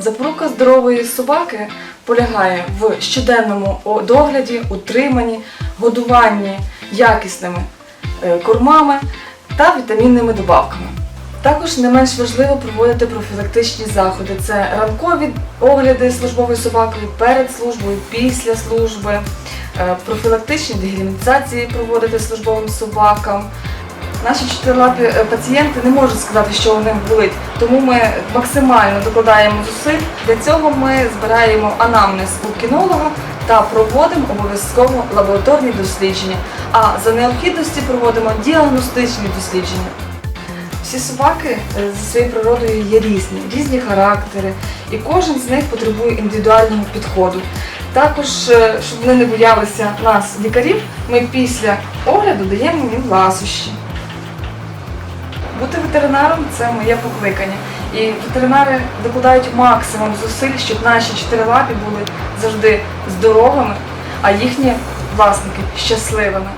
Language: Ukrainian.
Запорука здорової собаки полягає в щоденному догляді, утриманні, годуванні якісними е, кормами та вітамінними добавками. Також не менш важливо проводити профілактичні заходи. Це ранкові огляди службової собакою перед службою, після служби, е, профілактичні дегельмінізації проводити службовим собакам. Наші чотирилапі е, пацієнти не можуть сказати, що у них болить, тому ми максимально докладаємо зусиль. Для цього ми збираємо анамнез у кінолога та проводимо обов'язково лабораторні дослідження. А за необхідності проводимо діагностичні дослідження. Всі собаки е, за своєю природою є різні, різні характери, і кожен з них потребує індивідуального підходу. Також, е, щоб вони не боялися нас, лікарів, ми після огляду даємо їм ласощі. Ветеринаром це моє покликання. І ветеринари докладають максимум зусиль, щоб наші чотирилапі були завжди здоровими, а їхні власники щасливими.